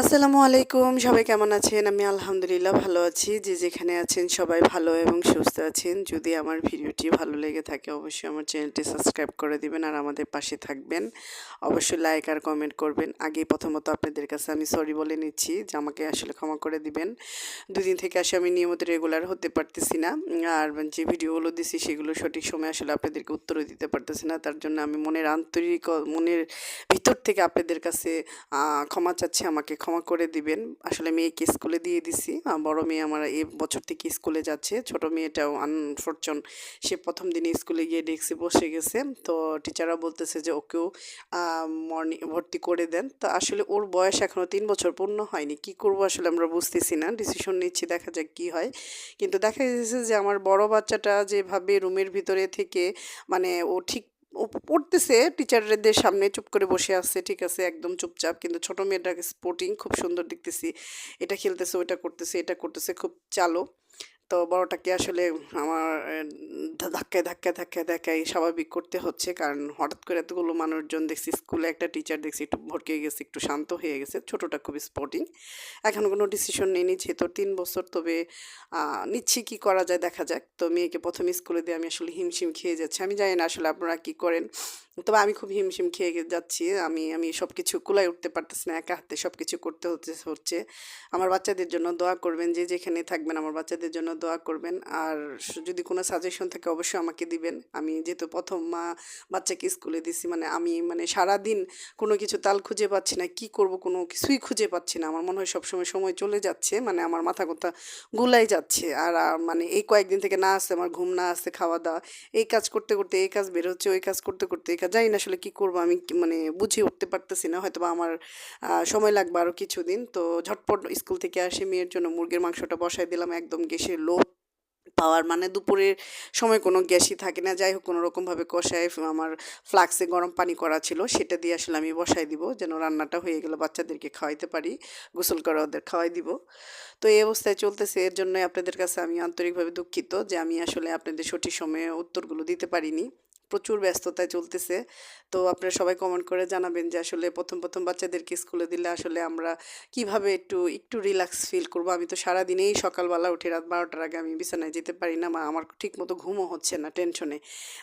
আসসালামু আলাইকুম, সবাই কেমন আছেন? আমি আলহামদুলিল্লাহ ভালো আছি। যে যেখানে আছেন সবাই ভালো এবং সুস্থ আছেন। যদি আমার ভিডিওটি ভালো লেগে থাকে, অবশ্যই আমার চ্যানেলটি সাবস্ক্রাইব করে দিবেন আর আমাদের পাশে থাকবেন। অবশ্যই লাইক আর কমেন্ট করবেন। আগে প্রথমত আপনাদের কাছে আমি সরি বলে নিচ্ছি যে আমাকে আসলে ক্ষমা করে দিবেন। দুদিন থেকে আসে আমি নিয়মিত রেগুলার হতে পারতেছি না। আর যে ভিডিওগুলো দিছি, সেগুলো সঠিক সময় আসলে আপনাদেরকে উত্তরও দিতে পারতেছি না। তার জন্য আমি মনের আন্তরিক, মনের ভিতর থেকে আপনাদের কাছে ক্ষমা চাচ্ছি, আমাকে ক্ষমা করে দিবেন। আসলে মেয়েকে স্কুলে দিয়ে দিছি। বড় মেয়ে আমার এই বছর থেকে স্কুলে যাচ্ছে। ছোট মেয়েটাও আনফরচুন সে প্রথম দিনে স্কুলে গিয়ে ডেস্কে বসে গেছে। তো টিচাররা বলতেছে যে, ওকেও মর্নিং ভর্তি করে দেন। তো আসলে ওর বয়স এখনও তিন বছর পূর্ণ হয়নি। কি করব আসলে আমরা বুঝতেছি না। ডিসিশন নিচ্ছি, দেখা যাক কি হয়। কিন্তু দেখা যাচ্ছে যে, আমার বড় বাচ্চাটা যেভাবে রুমের ভিতরে থেকে মানে ও ঠিক পড়তেছে টিচারদের সামনে চুপ করে বসে আছে, ঠিক আছে, একদম চুপচাপ, কিন্তু ছোট মেয়েটাকে স্পোর্টিং খুব সুন্দর দেখতেছি, এটা খেলতেছে ওটা করতেছে, এটা করতেছে, খুব চালো তো বড়টাকে আসলে আমার ধাক্কায় ধাক্কায় ধাক্কায় ধাক্কায় স্বাভাবিক করতে হচ্ছে। কারণ হঠাৎ করে এতগুলো মানুষজন দেখছি, স্কুলে একটা টিচার দেখছি, একটু ভরকে গেছে, একটু শান্ত হয়ে গেছে। ছোটটা খুবই স্পোর্টিং এখন কোনো ডিসিশন নেই নিচ্ছে তো তিন বছর, তবে নিচ্ছি কি করা যায় দেখা যাক। তো মেয়েকে প্রথম স্কুলে দিয়ে আমি আসলে হিমশিম খেয়ে যাচ্ছি। আমি জানি না আসলে আপনারা কি করেন। তবে আমি খুব হিমশিম খেয়ে যাচ্ছি। আমি আমি সব কিছু কুলায় উঠতে পারতেছি না, একা হাতে সব কিছু করতে হচ্ছে হচ্ছে। আমার বাচ্চাদের জন্য দোয়া করবেন, যে যেখানে থাকবেন আমার বাচ্চাদের জন্য দোয়া করবেন। আর যদি কোনো সাজেশন থাকে অবশ্যই আমাকে দিবেন। আমি যেহেতু প্রথম মা বাচ্চাকে স্কুলে দিছি মানে আমি মানে সারা দিন কোনো কিছু তাল খুঁজে পাচ্ছি না, কি করব কোনো কিছুই খুঁজে পাচ্ছি না। আমার মনে হয় সবসময় সময় চলে যাচ্ছে মানে আমার মাথা কথা গুলাই যাচ্ছে। আর মানে এই কয়েকদিন থেকে না আসছে আমার ঘুম না আসছে খাওয়া দাওয়া, এই কাজ করতে করতে, এই কাজ বেরোচ্ছে ওই কাজ করতে করতে, এই কাজ জানি না আসলে কি করব, আমি মানে বুঝে উঠতে পারতেছি না হয়তো বা আমার সময় লাগবে আরও কিছুদিন। তো ঝটপট স্কুল থেকে আসে, মেয়ের জন্য মুরগির মাংসটা বসাই দিলাম, একদম গ্যাসে লো পাওয়ার মানে দুপুরের সময় কোনো গ্যাসই থাকে না। যাই হোক, কোনো রকমভাবে কষায় আমার ফ্লাক্সে গরম পানি করা ছিল, সেটা দিয়ে আসলে আমি বসাই দিব, যেন রান্নাটা হয়ে গেলে বাচ্চাদেরকে খাওয়াইতে পারি, গোসল করে ওদের খাওয়াই দিব। তো এই অবস্থায় চলতেছে, এর জন্যই আপনাদের কাছে আমি আন্তরিকভাবে দুঃখিত যে আমি আসলে আপনাদের সঠিক সময়ে উত্তরগুলো দিতে পারিনি। প্রচুর ব্যস্ততায় চলতেছে। তো আপনারা সবাই কমেন্ট করে জানাবেন যে আসলে প্রথম প্রথম বাচ্চাদেরকে স্কুলে দিলে আসলে আমরা কীভাবে একটু একটু রিল্যাক্স ফিল করব? আমি তো সারাদিনেই সকালবেলা উঠে রাত বারোটার আগে আমি বিছানায় যেতে পারি না বা আমার ঠিক মতো ঘুমও হচ্ছে না টেনশনে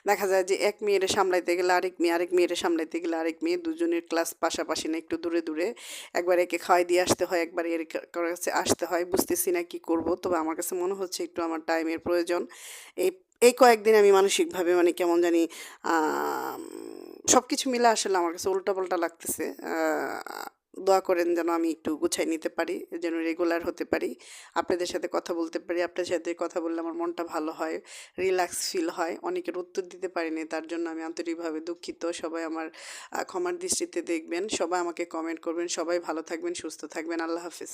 দেখা যায় যে এক মেয়েরে সামলাইতে গেলে আরেক মেয়ে, আরেক মেয়েরে সামলাইতে গেলে আরেক মেয়ে দুজনের ক্লাস পাশাপাশি না একটু দূরে দূরে একবার একে খাওয়াই দিয়ে আসতে হয়, একবার এর কাছে আসতে হয়, বুঝতেছি না কি করব? তবে আমার কাছে মনে হচ্ছে একটু আমার টাইমের প্রয়োজন। এই এই কয়েকদিন আমি মানসিকভাবে মানে কেমন জানি সব কিছু মিলে আসলে আমার কাছে উল্টাপাল্টা লাগতেছে। দোয়া করেন যেন আমি একটু গুছাই নিতে পারি, যেন রেগুলার হতে পারি, আপনাদের সাথে কথা বলতে পারি, আপনাদের সাথে কথা বললে আমার মনটা ভালো হয় রিল্যাক্স ফিল হয়। অনেকের উত্তর দিতে পারিনি, তার জন্য আমি আন্তরিকভাবে দুঃখিত। সবাই আমার ক্ষমার দৃষ্টিতে দেখবেন, সবাই আমাকে কমেন্ট করবেন, সবাই ভালো থাকবেন, সুস্থ থাকবেন। আল্লাহ হাফিজ।